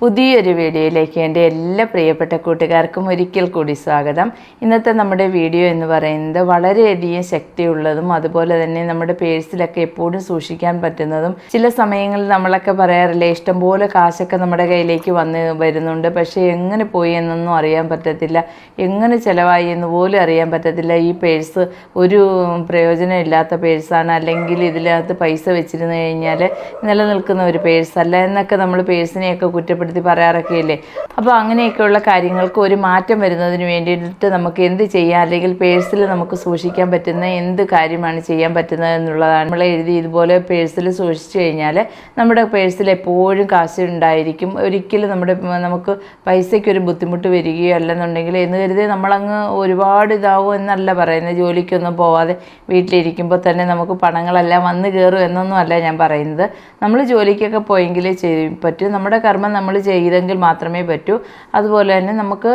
പുതിയൊരു വീഡിയോയിലേക്ക് എന്റെ എല്ലാ പ്രിയപ്പെട്ട കൂട്ടുകാർക്കും ഒരിക്കൽ കൂടി സ്വാഗതം. ഇന്നത്തെ നമ്മുടെ വീഡിയോ എന്ന് പറയുന്നത് വളരെയധികം ശക്തിയുള്ളതും അതുപോലെ തന്നെ നമ്മുടെ പേഴ്സിലൊക്കെ എപ്പോഴും സൂക്ഷിക്കാൻ പറ്റുന്നതും ചില സമയങ്ങളിൽ നമ്മളൊക്കെ പറയാറില്ലേ ഇഷ്ടംപോലെ കാശൊക്കെ നമ്മുടെ കയ്യിലേക്ക് വന്ന് വരുന്നുണ്ട്. പക്ഷേ എങ്ങനെ പോയി എന്നൊന്നും അറിയാൻ പറ്റത്തില്ല. എങ്ങനെ ചിലവായി എന്ന് പോലും അറിയാൻ പറ്റത്തില്ല. ഈ പേഴ്സ് ഒരു പ്രയോജനമില്ലാത്ത പേഴ്സാണ്. അല്ലെങ്കിൽ ഇതിനകത്ത് പൈസ വെച്ചിരുന്നു കഴിഞ്ഞാൽ നിലനിൽക്കുന്ന ഒരു പേഴ്സല്ല. എന്നൊക്കെ നമ്മൾ പേഴ്സിനെയൊക്കെ കുറ്റപ്പെടുത്തി പറയാറൊക്കെ ഇല്ലേ അപ്പോൾ അങ്ങനെയൊക്കെയുള്ള കാര്യങ്ങൾക്ക് ഒരു മാറ്റം വരുന്നതിന് വേണ്ടിയിട്ട് നമുക്ക് എന്ത് ചെയ്യാം? അല്ലെങ്കിൽ പേഴ്സിൽ നമുക്ക് സൂക്ഷിക്കാൻ പറ്റുന്ന എന്ത് കാര്യമാണ് ചെയ്യാൻ പറ്റുന്നത് എന്നുള്ളതാണ്. നമ്മൾ എഴുതി ഇതുപോലെ പേഴ്സിൽ സൂക്ഷിച്ചു കഴിഞ്ഞാൽ നമ്മുടെ പേഴ്സിൽ എപ്പോഴും കാശ് ഉണ്ടായിരിക്കും. ഒരിക്കലും നമ്മുടെ നമുക്ക് പൈസയ്ക്കൊരു ബുദ്ധിമുട്ട് വരികയോ അല്ലെന്നുണ്ടെങ്കിൽ എന്ന് കരുതി നമ്മളങ്ങ് ഒരുപാട് ഇതാവും എന്നല്ല പറയുന്നത്. ജോലിക്കൊന്നും പോവാതെ വീട്ടിലിരിക്കുമ്പോൾ തന്നെ നമുക്ക് പണങ്ങളെല്ലാം വന്ന് കയറും എന്നൊന്നും അല്ല ഞാൻ പറയുന്നത്. നമ്മൾ ജോലിക്കൊക്കെ പോയെങ്കിലേ ചെയ്യും. പറ്റും. നമ്മുടെ കർമ്മം നമ്മൾ ചെയ്തെങ്കിൽ മാത്രമേ പറ്റൂ. അതുപോലെ തന്നെ നമുക്ക്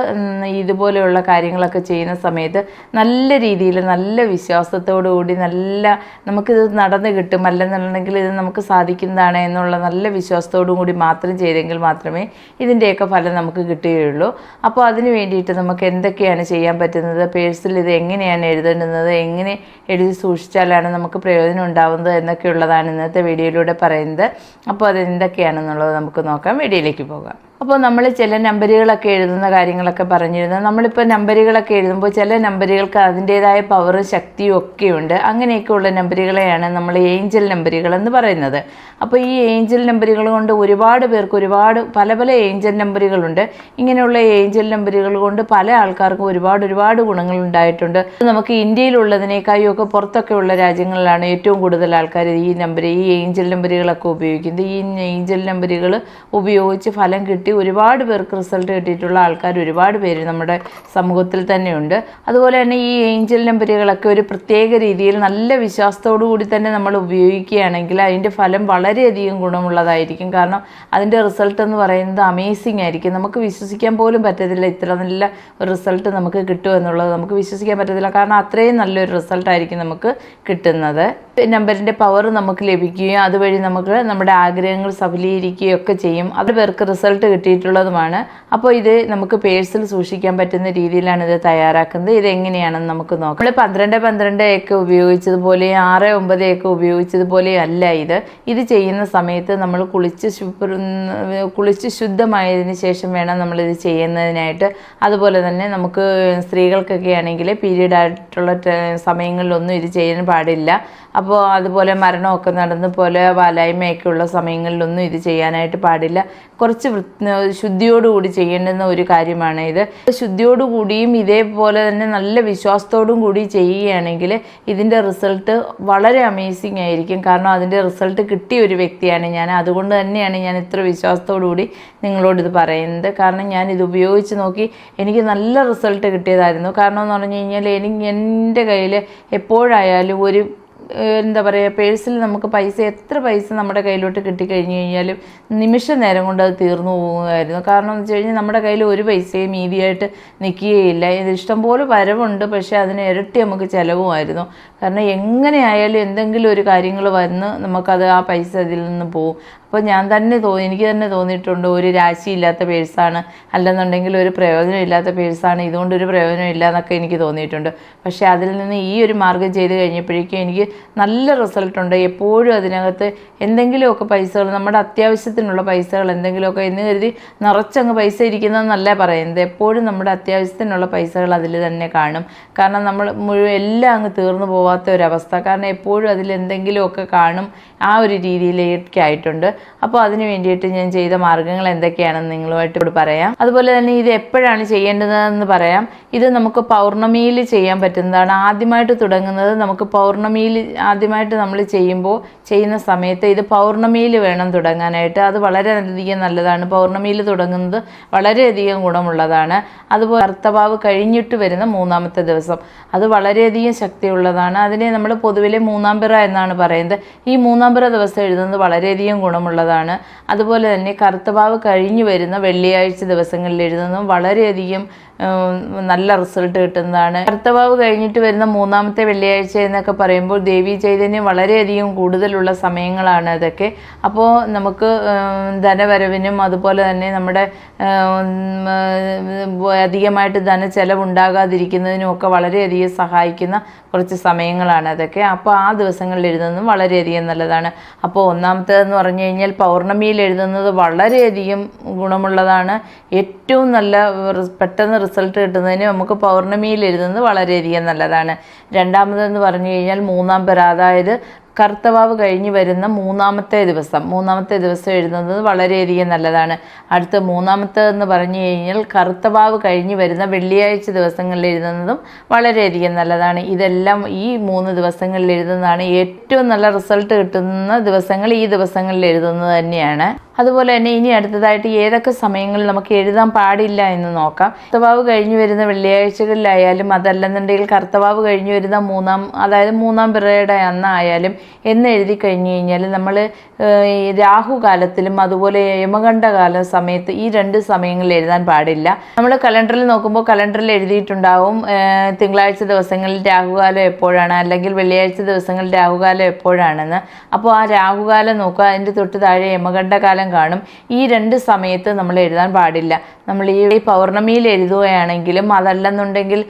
ഇതുപോലെയുള്ള കാര്യങ്ങളൊക്കെ ചെയ്യുന്ന സമയത്ത് നല്ല രീതിയിൽ നല്ല വിശ്വാസത്തോടു കൂടി നല്ല നമുക്കിത് നടന്നു കിട്ടും. അല്ലെന്നുണ്ടെങ്കിൽ ഇത് നമുക്ക് സാധിക്കുന്നതാണ് എന്നുള്ള നല്ല വിശ്വാസത്തോടു കൂടി മാത്രം ചെയ്തെങ്കിൽ മാത്രമേ ഇതിന്റെയൊക്കെ ഫലം നമുക്ക് കിട്ടുകയുള്ളൂ. അപ്പോൾ അതിന് വേണ്ടിയിട്ട് നമുക്ക് എന്തൊക്കെയാണ് ചെയ്യാൻ പറ്റുന്നത്? പേഴ്സിൽ ഇത് എങ്ങനെയാണ് എഴുതേണ്ടുന്നത്? എങ്ങനെ എഴുതി സൂക്ഷിച്ചാലാണ് നമുക്ക് പ്രയോജനം ഉണ്ടാവുന്നത്? എന്നൊക്കെയുള്ളതാണ് ഇന്നത്തെ വീഡിയോയിലൂടെ പറയുന്നത്. അപ്പോൾ അത് എന്തൊക്കെയാണെന്നുള്ളത് നമുക്ക് നോക്കാം. വീഡിയോയിലേക്ക് പോകാം Бога. അപ്പോൾ നമ്മൾ ചില നമ്പറുകളൊക്കെ എഴുതുന്ന കാര്യങ്ങളൊക്കെ പറഞ്ഞിരുന്നു. നമ്മളിപ്പോൾ നമ്പറുകളൊക്കെ എഴുതുമ്പോൾ ചില നമ്പറുകൾക്ക് അതിന്റേതായ പവറും ശക്തിയും ഒക്കെ ഉണ്ട്. അങ്ങനെയൊക്കെയുള്ള നമ്പറുകളെയാണ് നമ്മൾ ഏഞ്ചൽ നമ്പറുകൾ എന്ന് പറയുന്നത്. അപ്പോൾ ഈ ഏഞ്ചൽ നമ്പറുകൾ കൊണ്ട് ഒരുപാട് പേർക്ക് ഒരുപാട് പല പല ഏഞ്ചൽ നമ്പറുകളുണ്ട് ഇങ്ങനെയുള്ള ഏഞ്ചൽ നമ്പറുകൾ കൊണ്ട് പല ആൾക്കാർക്കും ഒരുപാട് ഒരുപാട് ഗുണങ്ങൾ ഉണ്ടായിട്ടുണ്ട്. നമുക്ക് ഇന്ത്യയിലുള്ളതിനേക്കാളും ഒക്കെ പുറത്തൊക്കെ ഉള്ള രാജ്യങ്ങളിലാണ് ഏറ്റവും കൂടുതൽ ആൾക്കാർ ഈ നമ്പർ ഈ ഏഞ്ചൽ നമ്പറുകളൊക്കെ ഉപയോഗിക്കുന്നത്. ഈ ഏഞ്ചൽ നമ്പറുകൾ ഉപയോഗിച്ച് ഫലം കിട്ടി ഒരുപാട് പേർക്ക് റിസൾട്ട് കിട്ടിയിട്ടുള്ള ആൾക്കാർ ഒരുപാട് പേര് നമ്മുടെ സമൂഹത്തിൽ തന്നെയുണ്ട്. അതുപോലെ തന്നെ ഈ ഏഞ്ചൽ നമ്പറുകളൊക്കെ ഒരു പ്രത്യേക രീതിയിൽ നല്ല വിശ്വാസത്തോടു കൂടി തന്നെ നമ്മൾ ഉപയോഗിക്കുകയാണെങ്കിൽ അതിന്റെ ഫലം വളരെയധികം ഗുണമുള്ളതായിരിക്കും. കാരണം അതിന്റെ റിസൾട്ട് എന്ന് പറയുന്നത് അമേസിങ് ആയിരിക്കും. നമുക്ക് വിശ്വസിക്കാൻ പോലും പറ്റത്തില്ല ഇത്ര നല്ല ഒരു റിസൾട്ട് നമുക്ക് കിട്ടുമെന്നുള്ളത് നമുക്ക് വിശ്വസിക്കാൻ പറ്റത്തില്ല. കാരണം അത്രയും നല്ലൊരു റിസൾട്ട് ആയിരിക്കും നമുക്ക് കിട്ടുന്നത്. നമ്പറിന്റെ പവർ നമുക്ക് ലഭിക്കുകയും അതുവഴി നമുക്ക് നമ്മുടെ ആഗ്രഹങ്ങൾ സഫലീകരിക്കുകയും ഒക്കെ ചെയ്യും. അത് പേർക്ക് റിസൾട്ട് കിട്ടിയിട്ടുള്ളതുമാണ്. അപ്പോൾ ഇത് നമുക്ക് പേഴ്സിൽ സൂക്ഷിക്കാൻ പറ്റുന്ന രീതിയിലാണ് ഇത് തയ്യാറാക്കുന്നത്. ഇത് എങ്ങനെയാണെന്ന് നമുക്ക് നോക്കാം. നമ്മൾ പന്ത്രണ്ട് പന്ത്രണ്ട് ഒക്കെ ഉപയോഗിച്ചതുപോലെ ആറ് ഒമ്പത് ഒക്കെ ഉപയോഗിച്ചതുപോലെ അല്ല ഇത്. ഇത് ചെയ്യുന്ന സമയത്ത് നമ്മൾ കുളിച്ച് കുളിച്ച് ശുദ്ധമായതിന് ശേഷം വേണം നമ്മളിത് ചെയ്യുന്നതിനായിട്ട്. അതുപോലെ തന്നെ നമുക്ക് സ്ത്രീകൾക്കൊക്കെ ആണെങ്കിൽ പീരീഡ് ആയിട്ടുള്ള സമയങ്ങളിലൊന്നും ഇത് ചെയ്യാൻ പാടില്ല. അപ്പോൾ അതുപോലെ മരണമൊക്കെ നടന്ന പോലെ വാലായ്മയൊക്കെ ഉള്ള സമയങ്ങളിലൊന്നും ഇത് ചെയ്യാനായിട്ട് പാടില്ല. കുറച്ച് ശുദ്ധിയോടുകൂടി ചെയ്യേണ്ടുന്ന ഒരു കാര്യമാണ് ഇത്. ശുദ്ധിയോടുകൂടിയും ഇതേപോലെ തന്നെ നല്ല വിശ്വാസത്തോടും കൂടി ചെയ്യുകയാണെങ്കിൽ ഇതിന്റെ റിസൾട്ട് വളരെ അമേസിങ് ആയിരിക്കും. കാരണം അതിന്റെ റിസൾട്ട് കിട്ടിയ ഒരു വ്യക്തിയാണ് ഞാൻ. അതുകൊണ്ട് തന്നെയാണ് ഞാൻ ഇത്ര വിശ്വാസത്തോടുകൂടി നിങ്ങളോട് ഇത് പറയുന്നത്. കാരണം ഞാൻ ഇത് ഉപയോഗിച്ച് നോക്കി എനിക്ക് നല്ല റിസൾട്ട് കിട്ടിയതായിരുന്നു. കാരണം എന്ന് പറഞ്ഞു കഴിഞ്ഞാൽ എനിക്ക് എന്റെ കയ്യിൽ എപ്പോഴായാലും ഒരു എന്താ പറയുക പേഴ്സിൽ നമുക്ക് പൈസ എത്ര പൈസ നമ്മുടെ കയ്യിലോട്ട് കിട്ടിക്കഴിഞ്ഞ് കഴിഞ്ഞാലും നിമിഷ നേരം കൊണ്ട് അത് തീർന്നു പോകുമായിരുന്നു കാരണം എന്ന് വെച്ച് കഴിഞ്ഞാൽ നമ്മുടെ കയ്യിൽ ഒരു പൈസയും മീതിയായിട്ട് നിൽക്കുകയില്ല ഇത് ഇഷ്ടംപോലെ വരവുണ്ട് പക്ഷേ അതിന് ഇരട്ടി നമുക്ക് ചിലവുമായിരുന്നു. കാരണം എങ്ങനെയായാലും എന്തെങ്കിലും ഒരു കാര്യങ്ങൾ വന്ന് നമുക്കത് ആ പൈസ അതിൽ നിന്ന് പോകും. അപ്പോൾ ഞാൻ തന്നെ തോന്നി എനിക്ക് തന്നെ തോന്നിയിട്ടുണ്ട് ഒരു രാശിയില്ലാത്ത പേഴ്സാണ്. അല്ലെന്നുണ്ടെങ്കിൽ ഒരു പ്രയോജനമില്ലാത്ത പേഴ്സാണ്. ഇതുകൊണ്ട് ഒരു പ്രയോജനമില്ല എന്നൊക്കെ എനിക്ക് തോന്നിയിട്ടുണ്ട്. പക്ഷേ അതിൽ നിന്ന് ഈ ഒരു മാർഗം ചെയ്ത് കഴിഞ്ഞപ്പോഴേക്കും എനിക്ക് നല്ല റിസൾട്ട് ഉണ്ട്. എപ്പോഴും അതിനകത്ത് എന്തെങ്കിലുമൊക്കെ പൈസകൾ നമ്മുടെ അത്യാവശ്യത്തിനുള്ള പൈസകൾ എന്തെങ്കിലുമൊക്കെ എന്ന് കരുതി നിറച്ചങ്ങ് പൈസ ഇരിക്കുന്നതെന്നല്ല പറയുന്നത്. എപ്പോഴും നമ്മുടെ അത്യാവശ്യത്തിനുള്ള പൈസകൾ അതിൽ തന്നെ കാണും. കാരണം നമ്മൾ മുഴുവൻ എല്ലാം അങ്ങ് തീർന്നു പോവാത്ത ഒരവസ്ഥ കാരണം എപ്പോഴും അതിൽ എന്തെങ്കിലുമൊക്കെ കാണും ആ ഒരു രീതിയിലേക്ക് ആയിട്ടുണ്ട്. അപ്പോൾ അതിന് വേണ്ടിയിട്ട് ഞാൻ ചെയ്ത മാർഗങ്ങൾ എന്തൊക്കെയാണെന്ന് നിങ്ങളുമായിട്ട് ഇവിടെ പറയാം. അതുപോലെ തന്നെ ഇത് എപ്പോഴാണ് ചെയ്യേണ്ടതെന്ന് പറയാം. ഇത് നമുക്ക് പൗർണമിയിൽ ചെയ്യാൻ പറ്റുന്നതാണ്. ആദ്യമായിട്ട് തുടങ്ങുന്നത് നമുക്ക് പൗർണമിയിൽ ആദ്യമായിട്ട് നമ്മൾ ചെയ്യുമ്പോൾ ചെയ്യുന്ന സമയത്ത് ഇത് പൗർണമിയിൽ വേണം തുടങ്ങാനായിട്ട്. അത് വളരെയധികം നല്ലതാണ്. പൗർണമിയിൽ തുടങ്ങുന്നത് വളരെയധികം ഗുണമുള്ളതാണ്. അതുപോലെ കർത്തവാവ് കഴിഞ്ഞിട്ട് വരുന്ന മൂന്നാമത്തെ ദിവസം. അത് വളരെയധികം ശക്തിയുള്ളതാണ്. അതിനെ നമ്മൾ പൊതുവിലെ മൂന്നാം പിറ എന്നാണ് പറയുന്നത്. ഈ മൂന്നാം പിറ ദിവസം എഴുതുന്നത് വളരെയധികം ഗുണമുള്ള ഗുണമുള്ളതാണ് അതുപോലെ തന്നെ കറുത്തവാവ് കഴിഞ്ഞു വരുന്ന വെള്ളിയാഴ്ച ദിവസങ്ങളിൽ എഴുതുന്നതും വളരെയധികം നല്ല റിസൾട്ട് കിട്ടുന്നതാണ്. കർത്തവാവ് കഴിഞ്ഞിട്ട് വരുന്ന മൂന്നാമത്തെ വെള്ളിയാഴ്ച എന്നൊക്കെ പറയുമ്പോൾ ദേവി ചൈതന്യം വളരെയധികം കൂടുതലുള്ള സമയങ്ങളാണ് അതൊക്കെ. അപ്പോൾ നമുക്ക് ധനവരവിനും അതുപോലെ തന്നെ നമ്മുടെ അധികമായിട്ട് ധന ചെലവുണ്ടാകാതിരിക്കുന്നതിനും ഒക്കെ വളരെയധികം സഹായിക്കുന്ന കുറച്ച് സമയങ്ങളാണ് അതൊക്കെ. അപ്പോൾ ആ ദിവസങ്ങളിൽ എഴുതുന്നതും വളരെയധികം നല്ലതാണ്. അപ്പോൾ ഒന്നാമത്തേതെന്ന് പറഞ്ഞു കഴിഞ്ഞാൽ പൗർണമിയിൽ എഴുതുന്നത് വളരെയധികം ഗുണമുള്ളതാണ്. ഏറ്റവും നല്ല പെട്ടെന്ന് റിസൾട്ട് കിട്ടുന്നതിന് നമുക്ക് പൗർണമിയിൽ എഴുതുന്നത് വളരെയധികം നല്ലതാണ്. രണ്ടാമതെന്ന് പറഞ്ഞു കഴിഞ്ഞാൽ മൂന്നാം പേർ അതായത് കർത്തവാവ് കഴിഞ്ഞ് വരുന്ന മൂന്നാമത്തെ ദിവസം. മൂന്നാമത്തെ ദിവസം എഴുതുന്നത് വളരെയധികം നല്ലതാണ്. അടുത്ത മൂന്നാമത്തേതെന്ന് പറഞ്ഞു കഴിഞ്ഞാൽ കർത്തവാവ് കഴിഞ്ഞ് വരുന്ന വെള്ളിയാഴ്ച ദിവസങ്ങളിൽ എഴുതുന്നതും വളരെയധികം നല്ലതാണ്. ഇതെല്ലാം ഈ മൂന്ന് ദിവസങ്ങളിൽ എഴുതുന്നതാണ് ഏറ്റവും നല്ല റിസൾട്ട് കിട്ടുന്ന ദിവസങ്ങൾ ഈ ദിവസങ്ങളിൽ എഴുതുന്നത് തന്നെയാണ്. അതുപോലെ തന്നെ ഇനി അടുത്തതായിട്ട് ഏതൊക്കെ സമയങ്ങളിൽ നമുക്ക് എഴുതാൻ പാടില്ല എന്ന് നോക്കാം. കർത്തവാവ് കഴിഞ്ഞു വരുന്ന വെള്ളിയാഴ്ചകളിലായാലും അതല്ലെന്നുണ്ടെങ്കിൽ കർത്തവാവ് കഴിഞ്ഞു വരുന്ന മൂന്നാം അതായത് മൂന്നാം പിറയുടെ അന്നായാലും എന്ന് എഴുതി കഴിഞ്ഞു കഴിഞ്ഞാൽ നമ്മൾ രാഹുകാലത്തിലും അതുപോലെ യമകണ്ഠകാല സമയത്ത് ഈ രണ്ട് സമയങ്ങളിൽ എഴുതാൻ പാടില്ല. നമ്മൾ കലണ്ടറിൽ നോക്കുമ്പോൾ കലണ്ടറിൽ എഴുതിയിട്ടുണ്ടാവും തിങ്കളാഴ്ച ദിവസങ്ങളിൽ രാഹുകാലം എപ്പോഴാണ് അല്ലെങ്കിൽ വെള്ളിയാഴ്ച ദിവസങ്ങളിൽ രാഹുകാലം എപ്പോഴാണെന്ന്. അപ്പോൾ ആ രാഹുകാലം നോക്കുക അതിന്റെ തൊട്ട് താഴെ യമകണ്ഠകാലം കാണും. ഈ രണ്ട് സമയത്ത് നമ്മൾ എഴുതാൻ പാടില്ല. നമ്മൾ ഈ പൗർണമിയിൽ എഴുതുകയാണെങ്കിലും അതല്ലെന്നുണ്ടെങ്കിൽ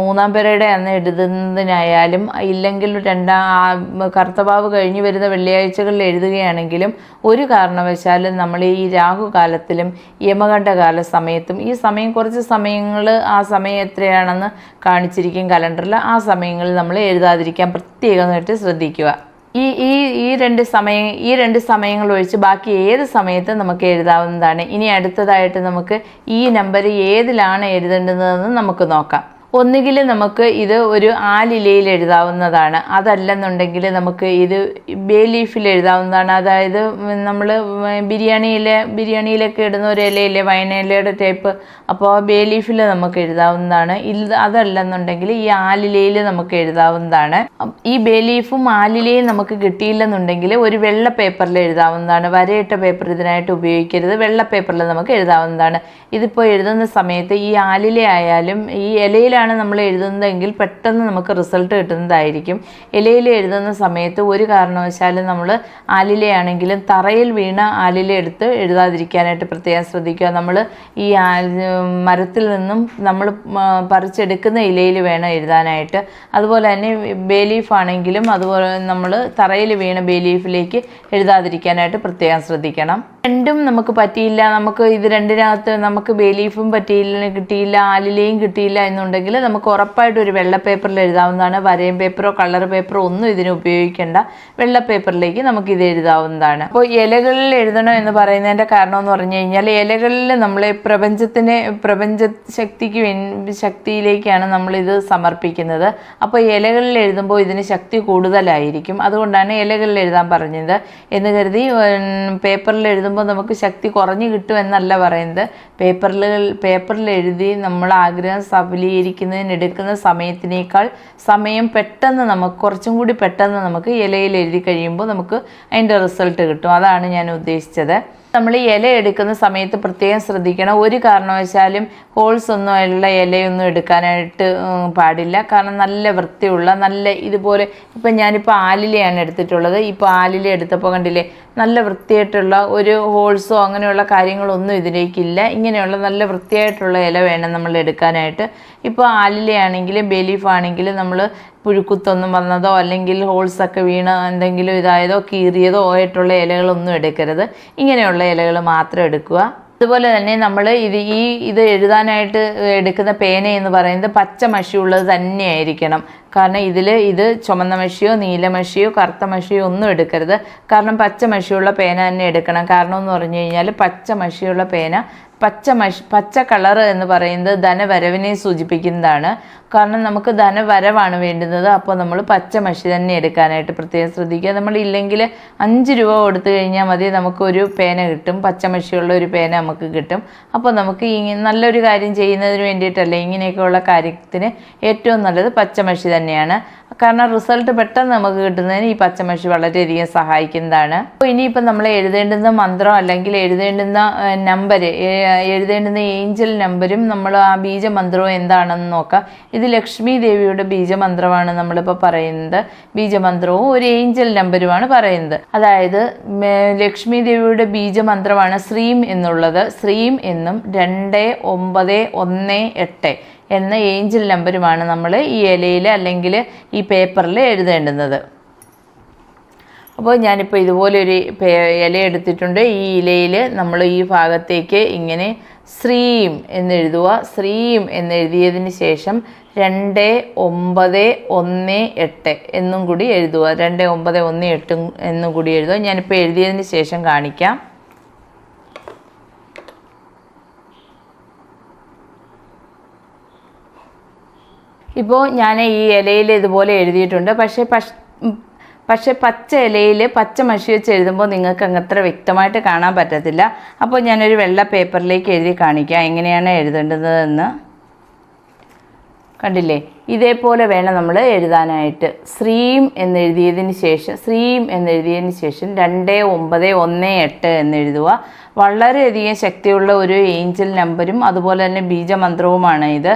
മൂന്നാം പേരുടെ അന്ന് എഴുതുന്നതിനായാലും ഇല്ലെങ്കിൽ രണ്ടാം കർത്തഭാവ് കഴിഞ്ഞു വരുന്ന വെള്ളിയാഴ്ചകളിൽ എഴുതുകയാണെങ്കിലും ഒരു കാരണവശാലും നമ്മൾ ഈ രാഹുകാലത്തിലും യമകണ്ഠകാല സമയത്തും ഈ സമയം കുറച്ച് സമയങ്ങൾ ആ സമയം എത്രയാണെന്ന് കാണിച്ചിരിക്കും കലണ്ടറിൽ ആ സമയങ്ങളിൽ നമ്മൾ എഴുതാതിരിക്കാൻ പ്രത്യേകമായിട്ട് ശ്രദ്ധിക്കുക. ഈ ഈ ഈ രണ്ട് സമയം ഈ രണ്ട് സമയങ്ങൾ ഒഴിച്ച് ബാക്കി ഏത് സമയത്തും നമുക്ക് എഴുതാവുന്നതാണ്. ഇനി അടുത്തതായിട്ട് നമുക്ക് ഈ നമ്പർ ഏതിലാണ് എഴുതേണ്ടതെന്ന് നമുക്ക് നോക്കാം. ഒന്നുകിൽ നമുക്ക് ഇത് ഒരു ആലിലയിൽ എഴുതാവുന്നതാണ്. അതല്ലെന്നുണ്ടെങ്കിൽ നമുക്ക് ഇത് ബേ ലീഫിൽ എഴുതാവുന്നതാണ്. അതായത് നമ്മൾ ബിരിയാണിയിലെ ബിരിയാണിയിലൊക്കെ ഇടുന്ന ഒരു ഇലയില്ലേ വയനയിലയുടെ ടൈപ്പ് അപ്പോൾ ബേ ലീഫിൽ നമുക്ക് എഴുതാവുന്നതാണ്. ഇത് അതല്ലെന്നുണ്ടെങ്കിൽ ഈ ആലിലയിൽ നമുക്ക് എഴുതാവുന്നതാണ്. ഈ ബേ ലീഫും ആലിലയും നമുക്ക് കിട്ടിയില്ലെന്നുണ്ടെങ്കിൽ ഒരു വെള്ള പേപ്പറിൽ എഴുതാവുന്നതാണ്. വരയിട്ട പേപ്പർ ഇതിനായിട്ട് ഉപയോഗിക്കരുത്. വെള്ള പേപ്പറിൽ നമുക്ക് എഴുതാവുന്നതാണ്. ഇതിപ്പോൾ എഴുതുന്ന സമയത്ത് ഈ ആലില ആയാലും ഈ ഇലയിലാണ് നമ്മൾ എഴുതുന്നതെങ്കിൽ പെട്ടെന്ന് നമുക്ക് റിസൾട്ട് കിട്ടുന്നതായിരിക്കും. ഇലയിൽ എഴുതുന്ന സമയത്ത് ഒരു കാരണവശാലും നമ്മൾ ആലിലയാണെങ്കിലും തറയിൽ വീണ ആലില എടുത്ത് എഴുതാതിരിക്കാനായിട്ട് പ്രത്യേകം ശ്രദ്ധിക്കുക. നമ്മൾ ഈ മരത്തിൽ നിന്നും നമ്മൾ പറിച്ചെടുക്കുന്ന ഇലയിൽ വേണം എഴുതാനായിട്ട്. അതുപോലെ തന്നെ ബേലീഫ് ആണെങ്കിലും അതുപോലെ നമ്മൾ തറയിൽ വീണ ബേലീഫിലേക്ക് എഴുതാതിരിക്കാനായിട്ട് പ്രത്യേകം ശ്രദ്ധിക്കണം. രണ്ടും നമുക്ക് പറ്റിയില്ല. നമുക്ക് ഇത് രണ്ടിനകത്ത് നമുക്ക് ബേലീഫും പറ്റിയില്ല കിട്ടിയില്ല ആലിലയും കിട്ടിയില്ല എന്നുണ്ടെങ്കിൽ നമുക്ക് ഉറപ്പായിട്ടും ഒരു വെള്ള പേപ്പറിൽ എഴുതാവുന്നതാണ് വരയും പേപ്പറോ കളർ പേപ്പറോ ഒന്നും ഇതിന് ഉപയോഗിക്കേണ്ട വെള്ള പേപ്പറിലേക്ക് നമുക്ക് ഇത് എഴുതാവുന്നതാണ്. അപ്പോൾ ഇലകളിൽ എഴുതണം എന്ന് പറയുന്നതിന്റെ കാരണം എന്ന് പറഞ്ഞു കഴിഞ്ഞാൽ ഇലകളിൽ നമ്മൾ പ്രപഞ്ചത്തിന് പ്രപഞ്ച ശക്തിക്ക് ശക്തിയിലേക്കാണ് നമ്മളിത് സമർപ്പിക്കുന്നത്. അപ്പോൾ ഇലകളിൽ എഴുതുമ്പോൾ ഇതിന് ശക്തി കൂടുതലായിരിക്കും. അതുകൊണ്ടാണ് ഇലകളിൽ എഴുതാൻ പറഞ്ഞത് എന്ന് കരുതി പേപ്പറിൽ എഴുതുമ്പോൾ നമുക്ക് ശക്തി കുറഞ്ഞു കിട്ടുമെന്നല്ല പറയുന്നത്. പേപ്പറിൽ പേപ്പറിൽ എഴുതി നമ്മൾ ആഗ്രഹം സഫലീകരിക്കുന്നതിന് എടുക്കുന്ന സമയത്തിനേക്കാൾ സമയം പെട്ടെന്ന് നമുക്ക് കുറച്ചും കൂടി പെട്ടെന്ന് നമുക്ക് ഇലയിൽ എഴുതി കഴിയുമ്പോൾ നമുക്ക് അതിന്റെ റിസൾട്ട് കിട്ടും. അതാണ് ഞാൻ ഉദ്ദേശിച്ചത്. നമ്മൾ ഇല എടുക്കുന്ന സമയത്ത് പ്രത്യേകം ശ്രദ്ധിക്കണം. ഒരു കാരണവശാലും ഹോൾസ് ഒന്നും ഉള്ള ഇലയൊന്നും എടുക്കാനായിട്ട് പാടില്ല. കാരണം നല്ല വൃത്തിയുള്ള നല്ല ഇതുപോലെ ഇപ്പം ഞാനിപ്പോൾ ആലിലയാണ് എടുത്തിട്ടുള്ളത്. ഇപ്പോൾ ആലില എടുത്തപ്പോൾ കണ്ടില്ലേ നല്ല വൃത്തിയായിട്ടുള്ള ഒരു ഹോൾസോ അങ്ങനെയുള്ള കാര്യങ്ങളൊന്നും ഇതിലേക്കില്ല. ഇങ്ങനെയുള്ള നല്ല വൃത്തിയായിട്ടുള്ള ഇല വേണം നമ്മൾ എടുക്കാനായിട്ട്. ഇപ്പോൾ ആലിലയാണെങ്കിലും ബെലീഫ് ആണെങ്കിലും നമ്മൾ പുഴുക്കുത്തൊന്നും വന്നതോ അല്ലെങ്കിൽ ഹോൾസൊക്കെ വീണ് എന്തെങ്കിലും ഇതായതോ കീറിയതോ ആയിട്ടുള്ള ഇലകളൊന്നും എടുക്കരുത്. ഇങ്ങനെയുള്ള ഇലകൾ മാത്രം എടുക്കുക. അതുപോലെ തന്നെ നമ്മൾ ഇത് ഈ ഇത് എഴുതാനായിട്ട് എടുക്കുന്ന പേന എന്ന് പറയുന്നത് പച്ച മഷിയുള്ളത് തന്നെയായിരിക്കണം കാരണം ഇതിൽ ഇത് ചുമന്ന മഷിയോ നീല മഷിയോ കറുത്ത മഷിയോ ഒന്നും എടുക്കരുത്. കാരണം പച്ച മഷിയുള്ള പേന തന്നെ എടുക്കണം. കാരണം എന്ന് പറഞ്ഞു കഴിഞ്ഞാൽ പച്ച മഷിയുള്ള പേന പച്ച മഷ് പച്ച കളർ എന്ന് പറയുന്നത് ധനവരവിനെ സൂചിപ്പിക്കുന്നതാണ്. കാരണം നമുക്ക് ധനവരവാണ് വേണ്ടുന്നത് അപ്പോൾ നമ്മൾ പച്ച മഷി തന്നെ എടുക്കാനായിട്ട് പ്രത്യേകം ശ്രദ്ധിക്കുക. നമ്മൾ ഇല്ലെങ്കിൽ അഞ്ച് രൂപ കൊടുത്തു കഴിഞ്ഞാൽ മതി നമുക്കൊരു പേന കിട്ടും പച്ച മഷിയുള്ള ഒരു പേന നമുക്ക് കിട്ടും. അപ്പോൾ നമുക്ക് നല്ലൊരു കാര്യം ചെയ്യുന്നതിന് വേണ്ടിയിട്ടല്ലേ ഇങ്ങനെയൊക്കെയുള്ള കാര്യത്തിന് ഏറ്റവും നല്ലത് പച്ച മഷി തന്നെയാണ്. കാരണം റിസൾട്ട് പെട്ടെന്ന് നമുക്ക് കിട്ടുന്നതിന് ഈ പച്ചമഷി വളരെയധികം സഹായിക്കുന്നതാണ്. അപ്പോൾ ഇനിയിപ്പോൾ നമ്മൾ എഴുതേണ്ടുന്ന മന്ത്രം അല്ലെങ്കിൽ എഴുതേണ്ടുന്ന നമ്പർ എഴുതേണ്ടുന്ന ഏഞ്ചൽ നമ്പരും നമ്മൾ ആ ബീജമന്ത്രവും എന്താണെന്ന് നോക്കാം. ഇത് ലക്ഷ്മി ദേവിയുടെ ബീജമന്ത്രമാണ് നമ്മളിപ്പോൾ പറയുന്നത്. ബീജമന്ത്രവും ഒരു ഏഞ്ചൽ നമ്പരുമാണ് പറയുന്നത്. അതായത് ലക്ഷ്മി ദേവിയുടെ ബീജമന്ത്രമാണ് ശ്രീം എന്നുള്ളത്. ശ്രീം എന്നും രണ്ട് ഒമ്പത് ഒന്ന് എട്ട്. എന്ന ഏഞ്ചൽ നമ്പരുമാണ് നമ്മൾ ഈ ഇലയിൽ അല്ലെങ്കിൽ ഈ പേപ്പറിൽ എഴുതേണ്ടുന്നത്. അപ്പോൾ ഞാനിപ്പോൾ ഇതുപോലെ ഒരു ഇല എടുത്തിട്ടുണ്ട്. ഈ ഇലയിൽ നമ്മൾ ഈ ഭാഗത്തേക്ക് ഇങ്ങനെ ശ്രീം എന്നെഴുതുക ശ്രീം എന്നെഴുതിയതിന് ശേഷം രണ്ട് ഒമ്പത് ഒന്ന് എട്ട് എന്നും കൂടി എഴുതുക. രണ്ട് ഒമ്പത് ഒന്ന് എട്ടും എന്നും കൂടി എഴുതുക. ഞാനിപ്പോൾ എഴുതിയതിന് ശേഷം കാണിക്കാം. ഇപ്പോൾ ഞാൻ ഈ ഇലയിൽ ഇതുപോലെ എഴുതിയിട്ടുണ്ട്. പക്ഷേ പക്ഷേ പച്ച ഇലയിൽ പച്ച മഷി വെച്ച് എഴുതുമ്പോൾ നിങ്ങൾക്ക് അങ്ങത്ര വ്യക്തമായിട്ട് കാണാൻ പറ്റത്തില്ല. അപ്പോൾ ഞാനൊരു വെള്ള പേപ്പറിലേക്ക് എഴുതി കാണിക്കാം. എങ്ങനെയാണ് എഴുതേണ്ടതെന്ന്. കണ്ടില്ലേ? ഇതേപോലെ വേണം നമ്മൾ എഴുതാനായിട്ട്. ശ്രീം എന്നെഴുതിയതിന് ശേഷം ശ്രീം എന്നെഴുതിയതിന് ശേഷം രണ്ട് ഒമ്പത് ഒന്ന് എട്ട് എന്നെഴുതുക. വളരെയധികം ശക്തിയുള്ള ഒരു ഏഞ്ചൽ നമ്പരും അതുപോലെ തന്നെ ബീജമന്ത്രവുമാണ് ഇത്.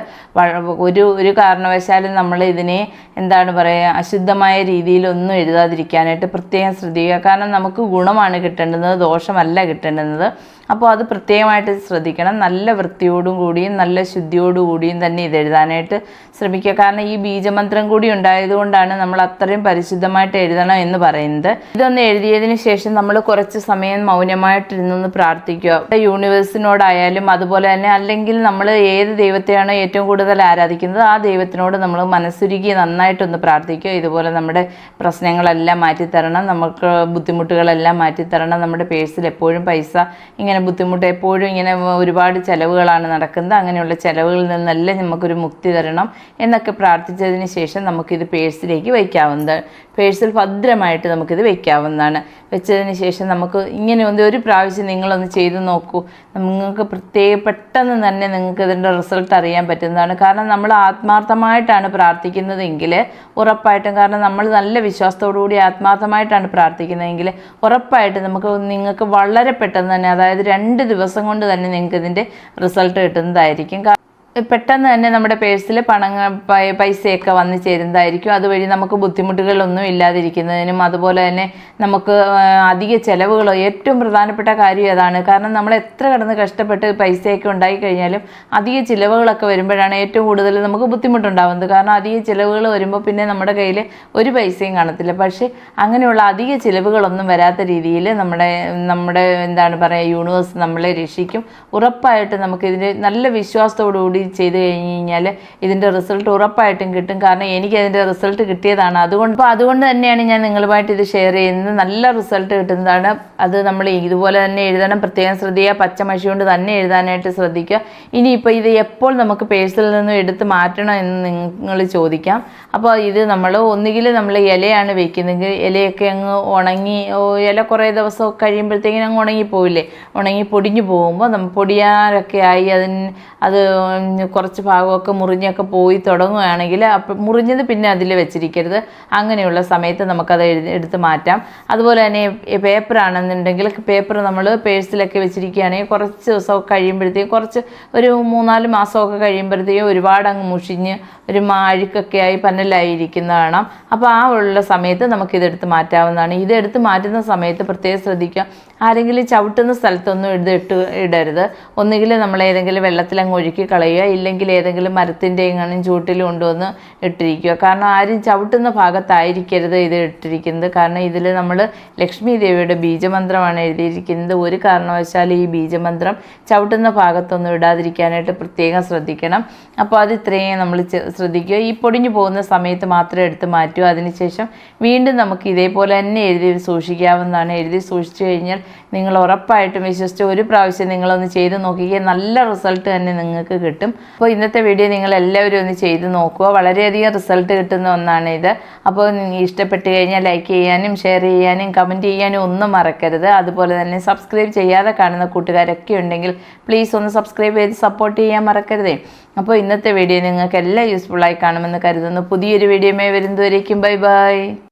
ഒരു ഒരു കാരണവശാലും നമ്മൾ ഇതിനെ എന്താണ് പറയുക അശുദ്ധമായ രീതിയിലൊന്നും എഴുതാതിരിക്കാനായിട്ട് പ്രത്യേകം ശ്രദ്ധിക്കുക. കാരണം നമുക്ക് ഗുണമാണ് കിട്ടേണ്ടുന്നത് ദോഷമല്ല കിട്ടേണ്ടുന്നത്. അപ്പോൾ അത് പ്രത്യേകമായിട്ട് ശ്രദ്ധിക്കണം. നല്ല വൃത്തിയോടും കൂടിയും നല്ല ശുദ്ധിയോടുകൂടിയും തന്നെ ഇത് എഴുതാനായിട്ട് ശ്രമിക്കുക. കാരണം ഈ ബീജമന്ത്രം കൂടി ഉണ്ടായതുകൊണ്ടാണ് നമ്മൾ അത്രയും പരിശുദ്ധമായിട്ട് എഴുതണം എന്ന് പറയുന്നത്. ഇതൊന്ന് എഴുതിയതിന് ശേഷം നമ്മൾ കുറച്ച് സമയം മൗനമായിട്ടിരുന്നൊന്ന് പ്രാർത്ഥിക്കുക. യൂണിവേഴ്സിനോടായാലും അതുപോലെ തന്നെ അല്ലെങ്കിൽ നമ്മൾ ഏത് ദൈവത്തെയാണോ ഏറ്റവും കൂടുതൽ ആരാധിക്കുന്നത് ആ ദൈവത്തിനോട് നമ്മൾ മനസ്സുരുക്കി നന്നായിട്ടൊന്ന് പ്രാർത്ഥിക്കുക. ഇതുപോലെ നമ്മുടെ പ്രശ്നങ്ങളെല്ലാം മാറ്റിത്തരണം നമുക്ക് ബുദ്ധിമുട്ടുകളെല്ലാം മാറ്റിത്തരണം നമ്മുടെ പേഴ്സിൽ എപ്പോഴും പൈസ ഇങ്ങനെ ബുദ്ധിമുട്ട് എപ്പോഴും ഇങ്ങനെ ഒരുപാട് ചിലവുകളാണ് നടക്കുന്നത്. അങ്ങനെയുള്ള ചിലവുകളിൽ നിന്നെല്ലാം നമുക്കൊരു മുക്തി തരണം എന്നൊക്കെ പ്രാർത്ഥിച്ചതിന് ശേഷം നമുക്കിത് പേഴ്സിലേക്ക് വയ്ക്കാവുന്നതാണ് പേഴ്സിൽ ഭദ്രമായിട്ട് നമുക്കിത് വയ്ക്കാവുന്നതാണ്. വെച്ചതിന് ശേഷം നമുക്ക് ഇങ്ങനെ ഒന്ന് ഒരു പ്രാവശ്യം നിങ്ങളൊന്ന് ചെയ്ത് നോക്കൂ. നിങ്ങൾക്ക് പ്രത്യേക പെട്ടെന്ന് തന്നെ നിങ്ങൾക്ക് ഇതിന്റെ റിസൾട്ട് അറിയാൻ പറ്റുന്നതാണ്. കാരണം നമ്മൾ ആത്മാർത്ഥമായിട്ടാണ് പ്രാർത്ഥിക്കുന്നതെങ്കിൽ ഉറപ്പായിട്ടും കാരണം നമ്മൾ നല്ല വിശ്വാസത്തോടു കൂടി ആത്മാർത്ഥമായിട്ടാണ് പ്രാർത്ഥിക്കുന്നതെങ്കിൽ ഉറപ്പായിട്ട് നമുക്ക് നിങ്ങൾക്ക് വളരെ പെട്ടെന്ന് തന്നെ അതായത് രണ്ട് ദിവസം കൊണ്ട് തന്നെ നിങ്ങൾക്ക് ഇതിന്റെ റിസൾട്ട് കിട്ടുന്നതായിരിക്കും. പെട്ടെന്ന് തന്നെ നമ്മുടെ പേഴ്സിൽ പണങ്ങൾ പൈസയൊക്കെ വന്നു ചേരുന്നതായിരിക്കും. അതുവഴി നമുക്ക് ബുദ്ധിമുട്ടുകളൊന്നും ഇല്ലാതിരിക്കുന്നതിനും അതുപോലെ തന്നെ നമുക്ക് അധിക ചിലവുകളോ ഏറ്റവും പ്രധാനപ്പെട്ട കാര്യം അതാണ് കാരണം നമ്മൾ എത്ര കിടന്ന് കഷ്ടപ്പെട്ട് പൈസയൊക്കെ ഉണ്ടായി കഴിഞ്ഞാലും അധിക ചിലവുകളൊക്കെ വരുമ്പോഴാണ് ഏറ്റവും കൂടുതൽ നമുക്ക് ബുദ്ധിമുട്ടുണ്ടാകുന്നത് കാരണം അധിക ചിലവുകൾ വരുമ്പോൾ പിന്നെ നമ്മുടെ കയ്യിൽ ഒരു പൈസയും കാണത്തില്ല. പക്ഷേ അങ്ങനെയുള്ള അധിക ചിലവുകളൊന്നും വരാത്ത രീതിയിൽ നമ്മുടെ നമ്മുടെ എന്താണ് പറയുക യൂണിവേഴ്സ് നമ്മളെ രക്ഷിക്കും. ഉറപ്പായിട്ടും നമുക്കിതിന് നല്ല വിശ്വാസത്തോടു കൂടി ചെയ്ത് കഴിഞ്ഞ് കഴിഞ്ഞാൽ ഇതിന്റെ റിസൾട്ട് ഉറപ്പായിട്ടും കിട്ടും. കാരണം എനിക്ക് അതിന്റെ റിസൾട്ട് കിട്ടിയതാണ്. അതുകൊണ്ട് അപ്പോൾ അതുകൊണ്ട് തന്നെയാണ് ഞാൻ നിങ്ങളുമായിട്ട് ഇത് ഷെയർ ചെയ്യുന്നത്. നല്ല റിസൾട്ട് കിട്ടുന്നതാണ്. അത് നമ്മൾ ഇതുപോലെ തന്നെ എഴുതണം. പ്രത്യേകം ശ്രദ്ധിക്കുക. പച്ചമഷി കൊണ്ട് തന്നെ എഴുതാനായിട്ട് ശ്രദ്ധിക്കുക. ഇനിയിപ്പോൾ ഇത് എപ്പോൾ നമുക്ക് പേഴ്സിൽ നിന്നും എടുത്ത് മാറ്റണം എന്ന് നിങ്ങൾ ചോദിക്കാം. അപ്പോൾ ഇത് നമ്മൾ ഒന്നുകിൽ നമ്മൾ ഇലയാണ് വെക്കുന്നതെങ്കിൽ ഇലയൊക്കെ അങ്ങ് ഉണങ്ങി ഇല കുറേ ദിവസം കഴിയുമ്പോഴത്തേക്കിനും അങ്ങ് ഉണങ്ങിപ്പോവില്ലേ? ഉണങ്ങി പൊടിഞ്ഞു പോകുമ്പോൾ നമ്മൾ പൊടിയാനൊക്കെ ആയി അതിന് അത് കുറച്ച് ഭാഗമൊക്കെ മുറിഞ്ഞൊക്കെ പോയി തുടങ്ങുകയാണെങ്കിൽ അപ്പം മുറിഞ്ഞത് പിന്നെ അതിൽ വെച്ചിരിക്കരുത്. അങ്ങനെയുള്ള സമയത്ത് നമുക്കത് എടുത്ത് മാറ്റാം. അതുപോലെ തന്നെ പേപ്പർ ആണെന്നുണ്ടെങ്കിൽ പേപ്പർ നമ്മൾ പേഴ്സിലൊക്കെ വെച്ചിരിക്കുകയാണെങ്കിൽ കുറച്ച് ദിവസമൊക്കെ കഴിയുമ്പോഴത്തേക്കും കുറച്ച് ഒരു മൂന്നാൽ മാസമൊക്കെ കഴിയുമ്പോഴത്തേക്കും ഒരുപാട് അങ്ങ് മുഷിഞ്ഞ് ഒരു മാഴുക്കൊക്കെ ആയി പന്നലായിരിക്കുന്ന കാണാം. അപ്പോൾ ആ ഉള്ള സമയത്ത് നമുക്കിതെടുത്ത് മാറ്റാവുന്നതാണ്. ഇതെടുത്ത് മാറ്റുന്ന സമയത്ത് പ്രത്യേകം ശ്രദ്ധിക്കുക. ആരെങ്കിലും ചവിട്ടുന്ന സ്ഥലത്തൊന്നും ഇത് ഇടരുത്. ഒന്നുകിൽ നമ്മൾ ഏതെങ്കിലും വെള്ളത്തിൽ അങ്ങ് ഒഴുക്കി കളയുക ഇല്ലെങ്കിൽ ഏതെങ്കിലും മരത്തിന്റെ എങ്ങാനും ചൂട്ടിൽ കൊണ്ടുവന്ന് ഇട്ടിരിക്കുക. കാരണം ആരും ചവിട്ടുന്ന ഭാഗത്തായിരിക്കരുത് ഇത് ഇട്ടിരിക്കുന്നത്. കാരണം ഇതിൽ നമ്മൾ ലക്ഷ്മി ദേവിയുടെ ബീജമന്ത്രമാണ് എഴുതിയിരിക്കുന്നത്. ഒരു കാരണവശാൽ ഈ ബീജമന്ത്രം ചവിട്ടുന്ന ഭാഗത്തൊന്നും ഇടാതിരിക്കാനായിട്ട് പ്രത്യേകം ശ്രദ്ധിക്കണം. അപ്പോൾ അത് ഇത്രയും നമ്മൾ ശ്രദ്ധിക്കുക. ഈ പൊടിഞ്ഞു പോകുന്ന സമയത്ത് മാത്രം എടുത്ത് മാറ്റുക. അതിനുശേഷം വീണ്ടും നമുക്ക് ഇതേപോലെ തന്നെ എഴുതി സൂക്ഷിക്കാവുന്നതാണ്. എഴുതി സൂക്ഷിച്ചു കഴിഞ്ഞാൽ നിങ്ങൾ ഉറപ്പായിട്ടും വിശ്വസിച്ച് ഒരു പ്രാവശ്യം നിങ്ങളൊന്ന് ചെയ്ത് നോക്കിക്കുക നല്ല റിസൾട്ട് തന്നെ നിങ്ങൾക്ക് കിട്ടും. അപ്പോൾ ഇന്നത്തെ വീഡിയോ നിങ്ങൾ എല്ലാവരും ഒന്ന് ചെയ്ത് നോക്കുക. വളരെയധികം റിസൾട്ട് കിട്ടുന്ന ഒന്നാണ് ഇത്. അപ്പോൾ ഇഷ്ടപ്പെട്ട് കഴിഞ്ഞാൽ ലൈക്ക് ചെയ്യാനും ഷെയർ ചെയ്യാനും കമന്റ് ചെയ്യാനും ഒന്നും മറക്കരുത്. അതുപോലെ തന്നെ സബ്സ്ക്രൈബ് ചെയ്യാതെ കാണുന്ന കൂട്ടുകാരൊക്കെ ഉണ്ടെങ്കിൽ പ്ലീസ് ഒന്ന് സബ്സ്ക്രൈബ് ചെയ്ത് സപ്പോർട്ട് ചെയ്യാൻ മറക്കരുതേ. അപ്പോൾ ഇന്നത്തെ വീഡിയോ നിങ്ങൾക്ക് എല്ലാം യൂസ്ഫുള്ളായി കാണുമെന്ന് കരുതുന്നു. പുതിയൊരു വീഡിയോമേ വരുന്നതുവരേക്കും. Bye bye.